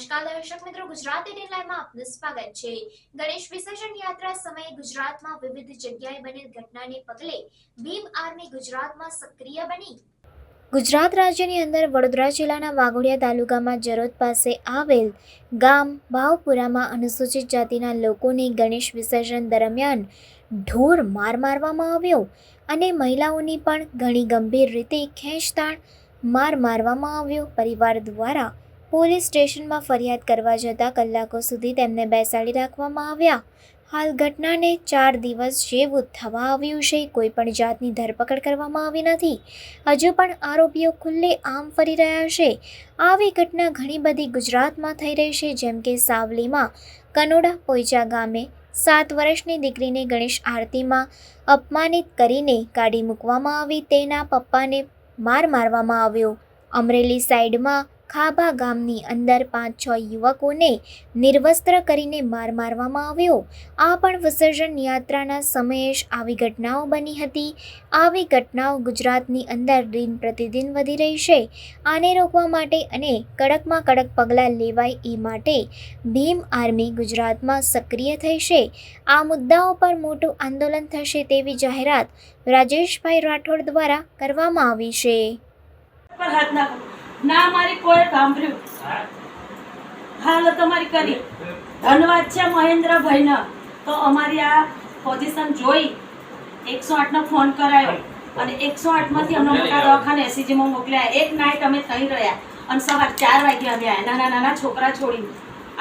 નમસ્કાર દર્શક મિત્રો, ગુજરાત એટીન લાઈવમાં આપનું સ્વાગત છે. ગણેશ વિસર્જન યાત્રા સમયે ગુજરાતમાં વિવિધ જગ્યાએ બનેલ ઘટનાને પગલે ભીમ આર્મી ગુજરાતમાં સક્રિય બની. ગુજરાત રાજ્યની અંદર વડોદરા જિલ્લાના વાઘોડિયા તાલુકામાં જરોદ પાસે આવેલ ગામ ભાવપુરામાં અનુસૂચિત જાતિના લોકોને ગણેશ વિસર્જન દરમિયાન ઢોર માર મારવામાં આવ્યો અને મહિલાઓની પણ ઘણી ગંભીર રીતે ખેંચતાણ માર મારવામાં આવ્યો. પરિવાર દ્વારા પોલીસ સ્ટેશનમાં ફરિયાદ કરવા જતાં કલાકો સુધી તેમને બેસાડી રાખવામાં આવ્યા. હાલ ઘટનાને ચાર દિવસ જેવું થવા આવ્યું છે. કોઈ પણ જાતની ધરપકડ કરવામાં આવી નથી. હજુ પણ આરોપીઓ ખુલ્લે આમ ફરી રહ્યા છે. આવી ઘટના ઘણી બધી ગુજરાતમાં થઈ રહી છે. જેમ કે સાવલીમાં કનોડા પોઈચા ગામે સાત વર્ષની દીકરીને ગણેશ આરતીમાં અપમાનિત કરીને કાઢી મૂકવામાં આવી. તેના પપ્પાને માર મારવામાં આવ્યો. અમરેલી સાઈડમાં ખાભા ગામની અંદર પાંચ છ યુવકોને નિર્વસ્ત્ર કરીને માર મારવામાં આવ્યો. આ પણ વિસર્જન યાત્રાના સમયે જ આવી ઘટનાઓ બની હતી. આવી ઘટનાઓ ગુજરાતની અંદર દિન પ્રતિદિન વધી રહી છે. આને રોકવા માટે અને કડકમાં કડક પગલાં લેવાય એ માટે ભીમ આર્મી ગુજરાતમાં સક્રિય થઈ છે. આ મુદ્દાઓ પર મોટું આંદોલન થશે તેવી જાહેરાત રાજેશભાઈ રાઠોડ દ્વારા કરવામાં આવી છે. ના મારી કોઈ સાંભળ્યું. હાલ તમારી કરી. ધન્યવાદ છે મહેન્દ્રભાઈને. તો અમારી આ પોઝિશન જોઈ એકસો આઠનો ફોન કરાયો. અને એકસો આઠમાંથી અમને મોટા દવાખાને એસીજીમાં મોકલ્યા. એક નાઇટ અમે થઈ રહ્યા. અને સવાર ચાર વાગે અમે આવ્યા નાના નાના છોકરા છોડીને.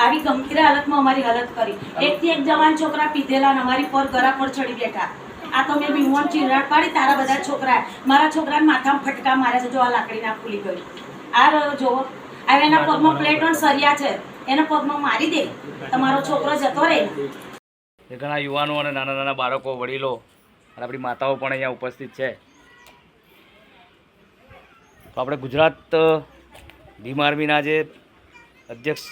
આવી ગંભીર હાલતમાં અમારી હાલત કરી. એકથી એક જવાન છોકરા પીધેલા અને અમારી પર ગરા પર ચડી બેઠા. આ તો મેં ભીમવાન ચીરાડ પાડી. તારા બધા છોકરા. મારા છોકરાને માથામાં ફટકા માર્યા છે. જો આ લાકડી ના ફૂલી ગયું. આ રહ્યો જોવો આ એના પગમાં પ્લેટોન સરિયા છે. એના પગમાં મારી દે. તમારો છોકરો જતો રહે. ઘણા યુવાનો અને નાના નાના બાળકો વડીલો અને આપણી માતાઓ પણ અહીંયા ઉપસ્થિત છે. તો આપણે ગુજરાત ભીમ આર્મીના જે અધ્યક્ષ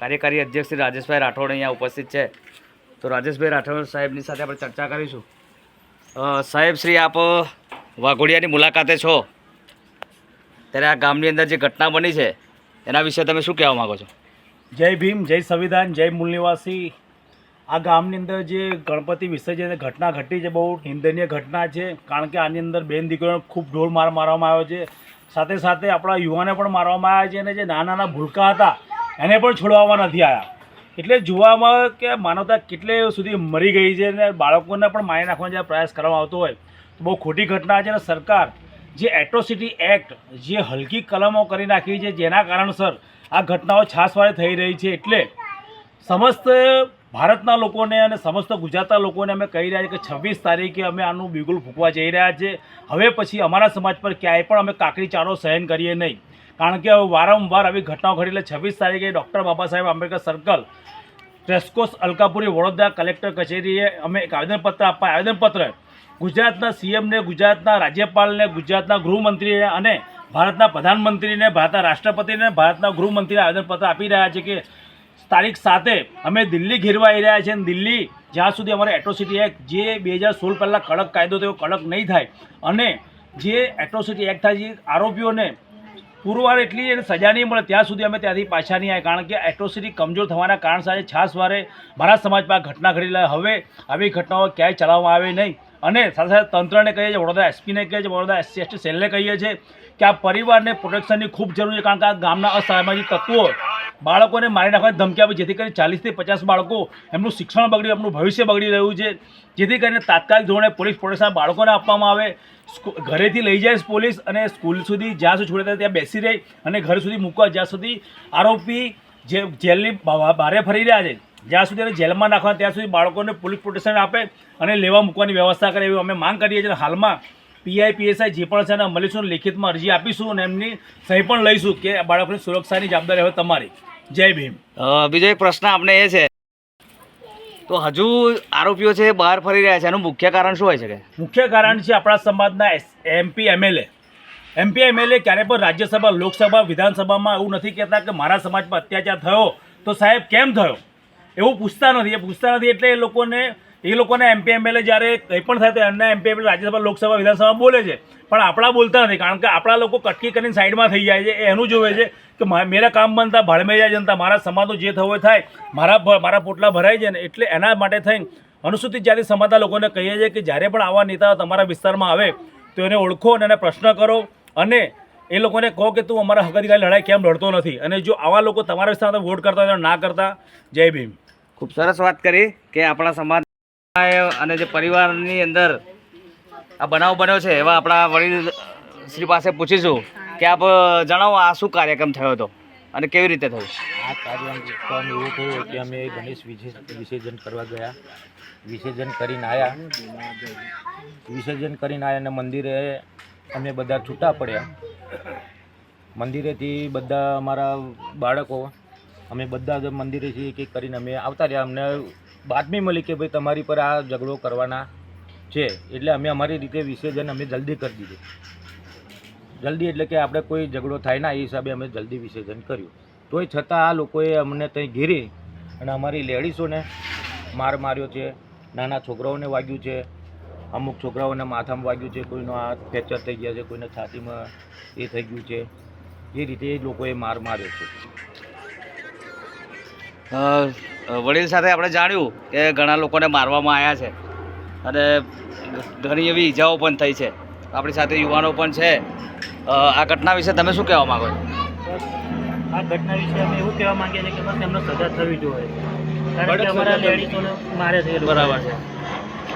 કાર્યકારી અધ્યક્ષ શ્રી રાજેશભાઈ રાઠોડ અહીંયા ઉપસ્થિત છે. તો રાજેશભાઈ રાઠોડ સાહેબની સાથે આપણે ચર્ચા કરીશું. સાહેબ શ્રી આપ વાઘોડિયાની મુલાકાતે છો. ત્યારે આ ગામની અંદર જે ઘટના બની છે, એના વિશે તમે શું કહેવા માગો છો? જય ભીમ, જય સંવિધાન, જય મૂળ નિવાસી. આ ગામની અંદર જે ગણપતિ વિસર્જન ઘટના ઘટી છે, બહુ નિંદનીય ઘટના છે, કારણ કે આની અંદર બેન દીકરીઓને ખૂબ ઢોર માર મારવામાં આવ્યો છે. સાથે સાથે આપણા યુવાને પણ મારવામાં આવ્યા છે અને જે નાના નાના ભૂલકા હતા, એને પણ છોડવામાં નથી આવ્યા. એટલે જોવામાં કે માનવતા કેટલે સુધી મરી ગઈ છે અને બાળકોને પણ મારી નાખવાનો જે પ્રયાસ કરવામાં આવતો હોય, તો બહુ ખોટી ઘટના છે અને સરકાર જે એટ્રોસિટી એક્ટ જે હલકી કલમો કરી નાખી છે જેના કારણસર આ ઘટનાઓ છાસવારે થઈ રહી છે એટલે સમસ્ત ભારતના લોકોને અને સમસ્ત ગુજરાતના લોકોને અમે કહી રહ્યા છીએ કે છવ્વીસ તારીખે અમે આનું બિગુલ ફૂંકવા જઈ રહ્યા છે. હવે પછી અમારા સમાજ પર ક્યાંય પણ અમે કાકરી ચારો સહન કરીએ નહીં. કારણ કે વારંવાર આવી ઘટનાઓ ઘટી એટલે છવ્વીસ તારીખે ડૉક્ટર બાબા સાહેબ આંબેડકર સર્કલ, ટ્રેસ્કોસ અલકાપુરી વડોદરા કલેક્ટર કચેરીએ અમે એક આવેદનપત્ર આપવા આવેદનપત્ર ગુજરાતના સીએમને ગુજરાતના રાજ્યપાલને, ગુજરાતના ગૃહમંત્રીને અને ભારતના પ્રધાનમંત્રીને, ભારતના રાષ્ટ્રપતિને, ભારતના ગૃહમંત્રીને આવેદનપત્ર આપી રહ્યા છે કે તારીખ સાથે અમે દિલ્હી ઘેરવાઈ રહ્યા છીએ અને દિલ્હી જ્યાં સુધી અમારે એટ્રોસિટી એક્ટ જે બે હજાર સોળ પહેલાં કડક કાયદો થયો, કડક નહીં થાય અને જે એટ્રોસિટી એક્ટ થાય છે આરોપીઓને પુરવાર એટલી એને સજા નહીં મળે, ત્યાં સુધી અમે ત્યાંથી પાછા નહીં આવે કારણ કે એટ્રોસિટી કમજોર થવાના કારણ સાથે છાસવારે મારા સમાજ પર ઘટના ઘડી હવે આવી ઘટનાઓ ક્યાંય ચલાવવામાં આવે નહીં. અને સાથે સાથે તંત્રને કહીએ છીએ, વડોદરા એસપીને કહીએ છીએ, વડોદરા એસસી, એસટી સેલને કહીએ છીએ કે આ પરિવારને પ્રોટેક્શનની ખૂબ જરૂર છે, કારણ કે આ ગામના અસામાજિક તત્વો બાળકોને મારી નાખવાની ધમકી આપી, જેથી કરીને ચાલીસથી પચાસ બાળકો એમનું શિક્ષણ બગડી, એમનું ભવિષ્ય બગડી રહ્યું છે. જેથી કરીને તાત્કાલિક ધોરણે પોલીસ પ્રોટેક્શન બાળકોને આપવામાં આવે. ઘરેથી લઈ જાય પોલીસ અને સ્કૂલ સુધી, જ્યાં સુધી છોડે ત્યાં બેસી રહી અને ઘર સુધી મૂકવા, જ્યાં સુધી આરોપી જે જેલની ભારે ફરી રહ્યા છે. જ્યાં સુધી એને જેલમાં નાખવા ત્યાં સુધી બાળકોને પોલીસ પ્રોટેક્શન આપે અને લેવા મૂકવાની વ્યવસ્થા કરે એવી અમે માંગ કરીએ છીએ. હાલમાં પીઆઈ પીએસઆઈ જે પણ છે એને મળીશું અને લેખિતમાં અરજી આપીશું અને એમની સહી પણ લઈશું કે બાળકોની સુરક્ષાની જવાબદારી હવે તમારી. જય ભીમ. બીજો એક પ્રશ્ન આપણે એ છે તો હજુ આરોપીઓ છે બહાર ફરી રહ્યા છે. એનું મુખ્ય કારણ શું હોય શકે? મુખ્ય કારણ છે આપણા સમાજના એમપી એમએલએ એમપી એમએલએ ક્યારે પણ રાજ્યસભા લોકસભા વિધાનસભામાં એવું નથી કહેતા કે મારા સમાજમાં અત્યાચાર થયો તો સાહેબ કેમ થયો? એવું પૂછતા નથી. એ પૂછતા નથી એટલે એ લોકોને એ લોકોને એમપી એમએલએ જ્યારે કંઈ પણ થાય તો એમના એમપી એમએલએ રાજ્યસભા, લોકસભા, વિધાનસભા બોલે છે. પણ આપણા બોલતા નથી. કારણ કે આપણા લોકો કટકી કરીને સાઈડમાં થઈ જાય છે. એનું જોવે છે કે મેરા કામ બનતા જાય જનતા, મારા સમાજનું જે થવું થાય. મારા મારા પોટલા ભરાય છે ને એટલે એના માટે થઈને અનુસૂચિત જાતિ સમાજના લોકોને કહીએ છીએ કે જ્યારે પણ આવા નેતાઓ તમારા વિસ્તારમાં આવે તો એને ઓળખો અને એને પ્રશ્ન કરો અને એ લોકોને કહો કે તું અમારા હક અધિકારી લડાઈ કેમ લડતો નથી? અને જો આવા લોકો તમારા વિસ્તારમાં વોટ કરતા હોય ના કરતા? જય ભીમ. ખૂબ સરસ વાત કરી કે આપણા સમાજ અને જે પરિવારની અંદર આ બનાવ બન્યો છે, એવા આપણા વડીલ શ્રી પાસે પૂછીશું કે આપ જણાવો આ શું કાર્યક્રમ થયો હતો અને કેવી રીતે થયું? આ કાર્યક્રમ એવું થયું કે અમે ગણેશ વિસર્જન કરવા ગયા. વિસર્જન કરીને આવ્યા વિસર્જન કરીને આવ્યા અને મંદિરે અમે બધા છૂટા પડ્યા. મંદિરેથી બધા અમારા બાળકો અમે બધા જ મંદિરેથી એક એક કરીને અમે આવતા રહ્યા. અમને બાતમી મળી કે ભાઈ તમારી પર આ ઝઘડો કરવાના છે. એટલે અમે અમારી રીતે વિસર્જન અમે જલ્દી કરી દીધું. જલ્દી એટલે કે આપણે કોઈ ઝઘડો થાય ના, એ હિસાબે અમે જલ્દી વિસર્જન કર્યું. તોય છતાં આ લોકોએ અમને ત્યાં ઘેરી અને અમારી લેડીઝોને માર માર્યો છે. નાના છોકરાઓને વાગ્યું છે. અમુક છોકરાઓને માથામાં વાગ્યું છે. કોઈનો આ ફ્રેક્ચર થઈ ગયા છે, કોઈને છાતીમાં એ થઈ ગયું છે. એ રીતે એ લોકોએ માર માર્યો છે. વડીલ સાથે આપણે જાણ્યું કે ઘણા લોકોને મારવામાં આવ્યા છે. અને ઘણી એવી ઈજાઓ પણ થઈ છે. આપણી સાથે યુવાનો પણ છે. આ ઘટના વિશે તમે શું કહેવા માગો છો? આ ઘટના વિશે અમે એવું કહેવા માંગીએ છીએ કે બસ એમનો સજા થવી જોઈએ. કારણ કે અમારા લેડીઝોને મારે છે બરાબર છે.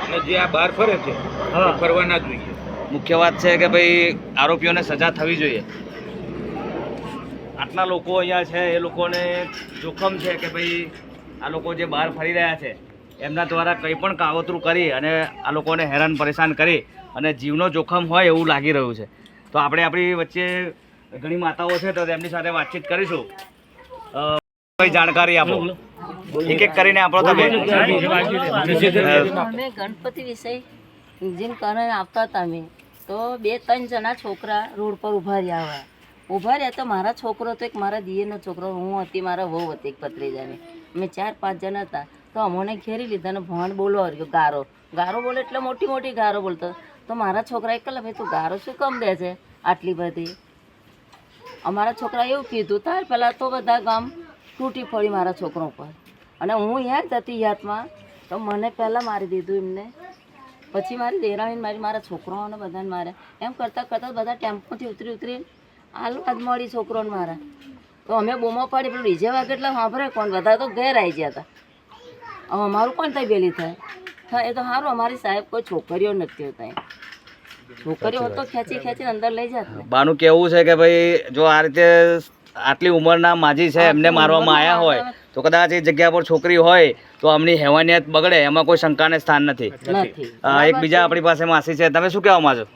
અને જે આ બહાર ફરે છે હા. ફરવા ના જોઈએ. મુખ્ય વાત છે કે ભાઈ આરોપીઓને સજા થવી જોઈએ. આટલા લોકો અહીંયા છે એ લોકોને જોખમ છે કે ભાઈ આ લોકો જે બહાર ફરી રહ્યા છે એમના દ્વારા કંઈ પણ કાવતરું કરી અને આ લોકોને હેરાન પરેશાન કરી અને જીવનો જોખમ હોય એવું લાગી રહ્યું છે. તો આપણે આપણી વચ્ચે ઘણી માતાઓ છે તો તેમની સાથે વાતચીત કરીશું. કોઈ જાણકારી આપો. એક એક કરીને આપણો તમે. અમે ગણપતિ વિષય પૂજન કરીને આપતા હતા અમે તો બે ત્રણ જણા છોકરા રોડ પર ઊભા રહ્યા હતા ઊભા રહ્યા તો મારા છોકરો તો એક મારા દિયરનો છોકરો, હું હતી મારા વહુ હતી એક પત્રીજાની અમે ચાર પાંચ જણા હતા. તો અમોને ઘેરી લીધા અને ભણ બોલવા ગયો ગારો. ગારો બોલે એટલે મોટી મોટી ગારો બોલતો. તો મારા છોકરા એક ભાઈ, તું ગારો શું કમ દે છે આટલી બધી? અમારા છોકરા એવું કીધું, તાર પહેલાં તો બધા ગામ તૂટી પડી મારા છોકરો પર અને હું યાદ હતી યાદમાં, તો મને પહેલાં મારી દીધું એમને. પછી મારી દેરાણીને મારી, મારા છોકરાઓને બધાને મારે એમ કરતાં કરતાં બધા ટેમ્પોથી ઉતરી ઉતરીને આલુ આજ મળી છોકરોને મારા. તો અમે બૂમો પાડી પેલું ડીજે વાગે એટલે સાંભળે કોણ? બધા તો ઘેર આવી ગયા હતા. હવે અમારું કોણ થાય બેલી થાય? હા એ તો સારું અમારી સાહેબ કોઈ છોકરીઓ નથી હોતા એમ. છોકરીઓ તો ખેંચી ખેંચીને અંદર લઈ જાત બાનું કેવું છે કે ભાઈ જો આ રીતે આટલી ઉંમરના માજી છે એમને મારવામાં આવ્યા હોય તો કદાચ એ જગ્યા પર છોકરી હોય તો આમની હેવાનિયત બગડે એમાં કોઈ શંકાને સ્થાન નથી. નથી. અ, એક બીજા આપણી પાસે માસી છે તમે શું કહેવા માંગો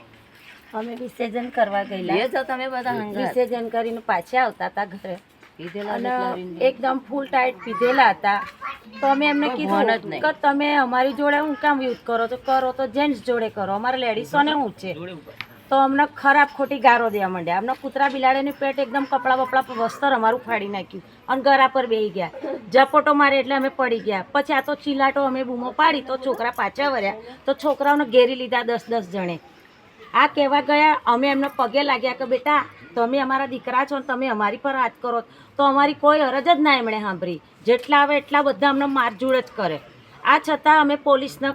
અમે વિસર્જન કરવા ગયેલા. તો તમે બધા વિસર્જન કરીને પાછા આવતા હતા ઘરે. એકદમ ફૂલ ટાઈટ પીધેલા હતા. તો અમે એમને કીધું. કે તમે અમારી જોડે હું કામ યુઝ કરો છો? કરો તો જેન્ટ્સ જોડે કરો. અમારે લેડીઝોને હું છે? તો અમને ખરાબ ખોટી ગારો દેવા માંડ્યા. અમને કૂતરા બિલાડીની પેટ એકદમ કપડા બપડા વસ્ત્ર અમારું ફાડી નાખ્યું. અને ગરા પર બેસી ગયા. ઝપોટો મારે એટલે અમે પડી ગયા. પછી આ તો ચીલાટો અમે બૂમો પાડી તો છોકરા પાછા વર્યા તો છોકરાઓને ઘેરી લીધા દસ દસ જણે. આ કહેવા ગયા અમે એમને પગે લાગ્યા કે બેટા તમે અમારા દીકરા છો ને તમે અમારી પર વાત કરો. તો અમારી કોઈ અરજ જ ના એમણે સાંભળી. જેટલા આવે એટલા બધા અમને મારઝૂડ જ કરે. આ છતાં અમે પોલીસને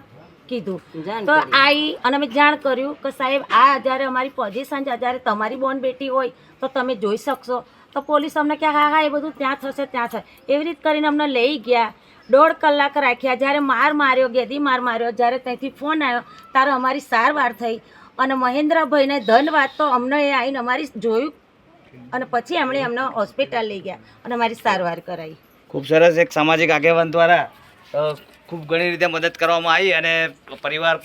કીધું. તો. આવી અને અમે જાણ કર્યું કે સાહેબ આ જ્યારે અમારી પોઝિશન છે જ્યારે તમારી બોન બેટી હોય તો તમે જોઈ શકશો. તો પોલીસ અમને કે હા હા એ બધું ત્યાં થશે ત્યાં થશે. એવી રીત કરીને અમને લઈ ગયા. દોઢ કલાક રાખ્યા. જ્યારે માર માર્યો ગેદી માર માર્યો જ્યારે ત્યાંથી ફોન આવ્યો ત્યારે અમારી સારવાર થઈ. અને મહેન્દ્રભાઈને ધનવાદ તો અમને એ આવીને અમારી જોયું. અને પછી એમણે અમને હોસ્પિટલ લઈ ગયા અને અમારી સારવાર કરાવી ખૂબ સરસ એક સામાજિક આગેવાન દ્વારા ખૂબ ઘણી રીતે મદદ કરવામાં આવી અને પરિવાર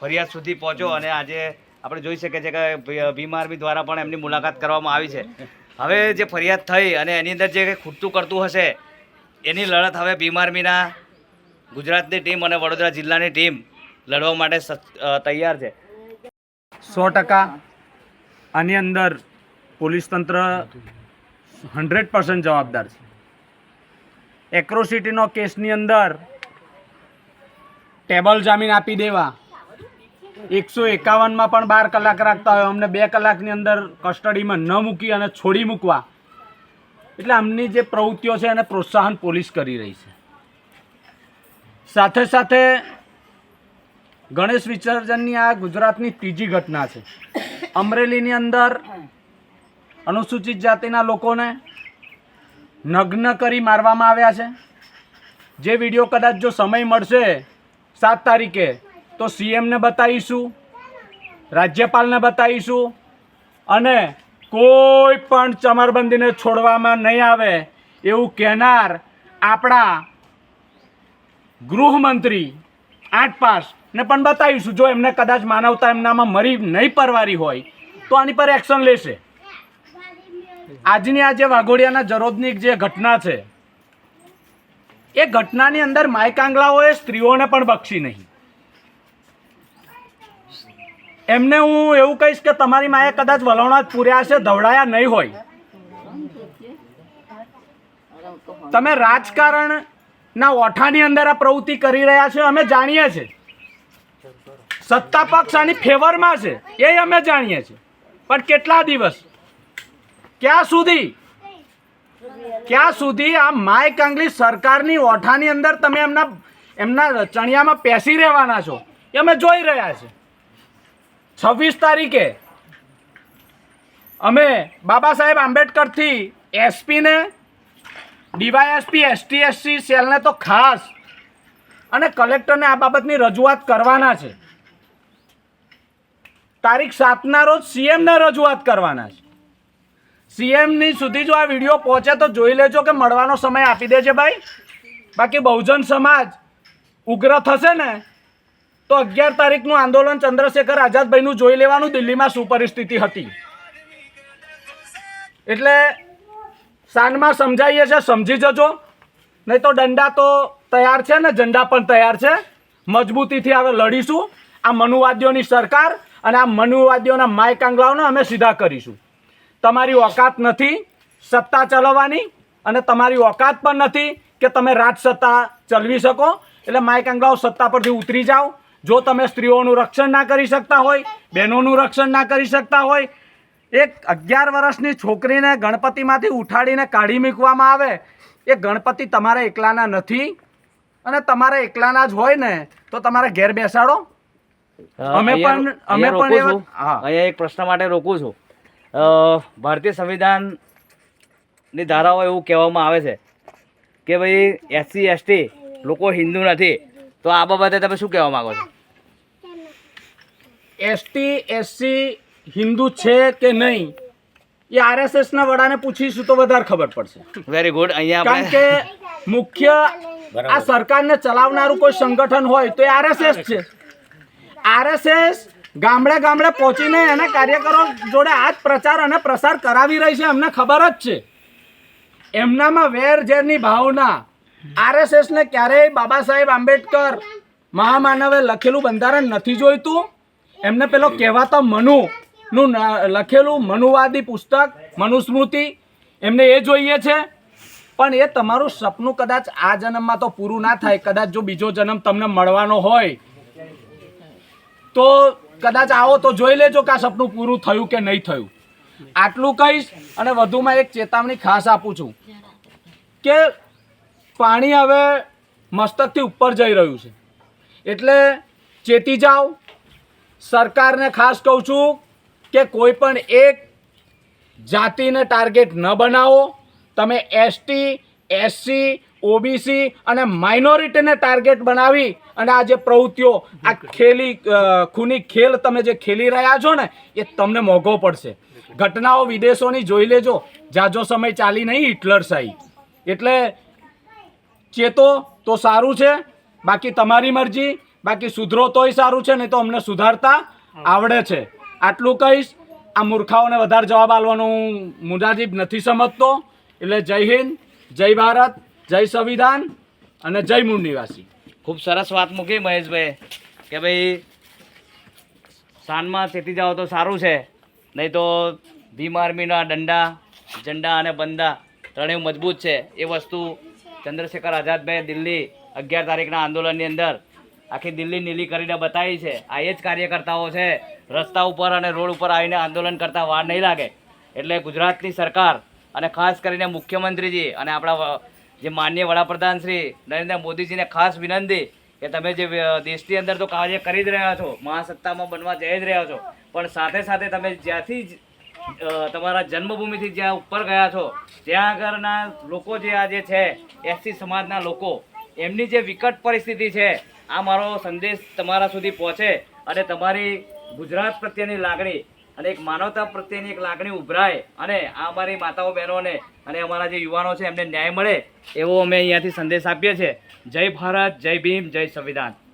ફરિયાદ સુધી પહોંચ્યો અને આજે આપણે જોઈ શકીએ છીએ કે બીમારબી દ્વારા પણ એમની મુલાકાત કરવામાં આવી છે. હવે જે ફરિયાદ થઈ અને એની અંદર જે ખૂટતું કરતું હશે, એની લડત હવે બીમારમીના ગુજરાતની ટીમ અને વડોદરા જિલ્લાની ટીમ લડવા માટે તૈયાર છે. સો ટકા. આની અંદર પોલીસ તંત્ર હંડ્રેડ પર્સન્ટ જવાબદાર છે. એક્રોસિટીનો કેસની અંદર ટેબલ જામીન આપી દેવા. એકસો એકાવનમાં પણ બાર કલાક રાખતા હોય, અમને બે કલાકની અંદર કસ્ટડીમાં ન મૂકી અને છોડી મૂકવા. એટલે આમની જે પ્રવૃત્તિઓ છે એને પ્રોત્સાહન પોલીસ કરી રહી છે. સાથે સાથે ગણેશ વિસર્જનની આ ગુજરાતની ત્રીજી ઘટના છે. અમરેલીની અંદર અનુસૂચિત જાતિના લોકોને નગ્ન કરી મારવામાં આવ્યા છે. જે વીડિયો કદાચ જો સમય મળશે સાત તારીખે, તો સીએમને બતાવીશું, રાજ્યપાલને બતાવીશું અને કોઈ પણ ચમરબંધીને છોડવામાં નહીં આવે એવું કહેનાર આપણા ગૃહમંત્રી આઠ પાસ ને પણ બતાવીશું. જો એમને કદાચ માનવતા એમનામાં મરી નહીં પરવારી હોય, તો આની પર એક્શન લેશે. આજની આ જે વાઘોડિયાના જરોદની જે ઘટના છે, એ ઘટનાની અંદર માયકાંગલાઓએ સ્ત્રીઓને પણ બક્ષી નહીં. એમને હું એવું કહીશ કે તમારી માએ કદાચ વલવણા પૂર્યા હશે, ધવડાયા નહીં હોય. તમે રાજકારણના ઓઠાની અંદર આ પ્રવૃત્તિ કરી રહ્યા છો, અમે જાણીએ છીએ. સત્તા પક્ષ આની ફેવરમાં છે, એ અમે જાણીએ છીએ. પણ કેટલા દિવસ? ક્યાં સુધી? ક્યાં સુધી આ માય કાંગલી સરકારની ઓઠાની અંદર તમે એમના એમના ચણિયામાં પેસી રહેવાના છો? એ અમે જોઈ રહ્યા છે છવ્વીસ તારીખે અમે બાબા સાહેબ આંબેડકરથી એસપીને, ડીવાયએસપી, એસટી, એસસી, સેલને તો ખાસ, અને કલેક્ટરને આ બાબતની રજૂઆત કરવાના છે. તારીખ સાતના રોજ સીએમને રજૂઆત કરવાના છે. સીએમની સુધી જો આ વીડિયો પહોંચે તો જોઈ લેજો કે મળવાનો સમય આપી દેજે ભાઈ. બાકી બહુજન સમાજ ઉગ્ર થશે ને, તો અગિયાર તારીખનું આંદોલન ચંદ્રશેખર આઝાદભાઈનું જોઈ લેવાનું દિલ્હીમાં શું પરિસ્થિતિ હતી. એટલે સાંજમાં સમજાવીએ છે સમજી જજો. નહીં તો દંડા તો તૈયાર છે ને, ઝંડા પણ તૈયાર છે. મજબૂતીથી હવે લડીશું. આ મનુવાદીઓની સરકાર અને આ મનુવાદીઓના માય કાંગલાઓને અમે સીધા કરીશું. તમારી ઓકાત નથી સત્તા ચલાવવાની અને તમારી ઓકાત પણ નથી કે તમે રાજ સત્તા ચલવી શકો. એટલે માય કાંગલાઓ સત્તા પરથી ઉતરી જાઓ. જો તમે સ્ત્રીઓનું રક્ષણ ના કરી શકતા હોય, બહેનોનું રક્ષણ ના કરી શકતા હોય, એક અગિયાર વર્ષની છોકરીને ગણપતિમાંથી ઉઠાડીને કાઢી મૂકવામાં આવે, એ ગણપતિ તમારા એકલાના નથી. અને તમારા એકલાના જ હોય ને, તો તમારે ઘેર બેસાડો. અમે પણ- અમે પણ. અહીંયા એક પ્રશ્ન માટે રોકું છું. અ, ભારતીય સંવિધાનની ધારાઓ એવું કહેવામાં આવે છે કે ભાઈ એસસી એસટી લોકો હિન્દુ નથી. તો આ બાબતે તમે શું કહેવા માંગો છો? એસટી એસસી હિન્દુ છે કે નહીં? એ આરએસએસ ના વડાને પૂછીશું તો વધારે ખબર પડશે. વેરી ગુડ અહીંયા કારણ કે મુખ્ય આ સરકારને ચલાવનારું કોઈ સંગઠન હોય તો એ આરએસએસ છે. આરએસએસ ગામડે ગામડે પહોંચીને એના કાર્યકરો જોડે આ જ પ્રચાર અને પ્રસાર કરાવી રહી છે, અમને ખબર જ છે. એમનામાં વેર ઝેરની ભાવના. આરએસએસને ક્યારેય બાબા સાહેબ આંબેડકર મહામાનવે લખેલું બંધારણ નથી જોઈતું. એમને પેલો કહેવાતો મનુનું લખેલું મનુવાદી પુસ્તક, મનુસ્મૃતિ. એમને એ જોઈએ છે. પણ એ તમારું સપનું કદાચ આ જન્મમાં તો પૂરું ના થાય, કદાચ જો બીજો જન્મ તમને મળવાનો હોય તો કદાચ આવો તો જોઈ લેજો કે આ સપનું પૂરું થયું કે નહીં થયું. આટલું કહીશ અને વધુમાં એક ચેતવણી ખાસ આપું છું કે પાણી હવે મસ્તકથી ઉપર જઈ રહ્યું છે. એટલે ચેતી જાઓ. સરકારને ખાસ કહું છું કે કોઈ પણ એક જાતિને ટાર્ગેટ ન બનાવો. તમે એસટી એસસી ઓબીસી અને માઇનોરિટીને ટાર્ગેટ બનાવી અને આ જે પ્રવૃત્તિઓ, આ ખેલી ખૂની ખેલ તમે જે ખેલી રહ્યા છો ને, એ તમને મોંઘો પડશે. ઘટનાઓ વિદેશોની જોઈ લેજો. જાજો સમય ચાલી નહીં, હિટલર સાહી એટલે ચેતો તો સારું છે, બાકી તમારી મરજી, બાકી સુધરો તોય સારું છે, નહીં તો અમને સુધારતા આવડે છે. આટલું કહીશ. આ મૂર્ખાઓને વધારે જવાબ આપવાનો હું મુજાજીબ નથી સમજતો. એટલે જય હિન્દ, જય ભારત જય સંવિધાન અને જય મૂળ નિવાસી. ખૂબ સરસ વાત મૂકી મહેશભાઈ કે ભાઈ, સાંજમાં ચેતી જાઓ તો સારું છે, નહીં તો ભીમ આર્મીના દંડા, ઝંડા અને બંદા ત્રણેય મજબૂત છે. એ વસ્તુ ચંદ્રશેખર આઝાદભાઈ દિલ્હી અગિયાર તારીખના આંદોલનની અંદર આખી દિલ્હી નીલી કરીને બતાવી છે. આ એ જ કાર્યકર્તાઓ છે, રસ્તા ઉપર અને રોડ ઉપર આવીને આંદોલન કરતા વાર નહીં લાગે. એટલે ગુજરાતની સરકાર અને ખાસ કરીને મુખ્યમંત્રીજી અને આપણા જે માન્ય વડાપ્રધાન શ્રી નરેન્દ્ર મોદીજીને ખાસ વિનંતી કે તમે જે દેશની અંદર તો કાર્ય કરી જ રહ્યા છો, મહાસત્તામાં બનવા જઈ જ રહ્યા છો, પણ સાથે સાથે તમે જ્યાંથી તમારા જન્મભૂમિથી જ્યાં ઉપર ગયા છો, ત્યાં આગળના લોકો જે આજે છે, એસસી સમાજના લોકો, એમની જે વિકટ પરિસ્થિતિ છે, આ મારો સંદેશ તમારા સુધી પહોંચે અને તમારી ગુજરાત પ્રત્યેની લાગણી અને એક માનવતા પ્રત્યેની એક લાગણી ઉભરાય અને આ અમારી માતાઓ બહેનોને અને અમારા જે યુવાનો છે, એમને ન્યાય મળે એવો અમે અહીંયાથી સંદેશ આપીએ છીએ. જય ભારત, જય ભીમ, જય સંવિધાન.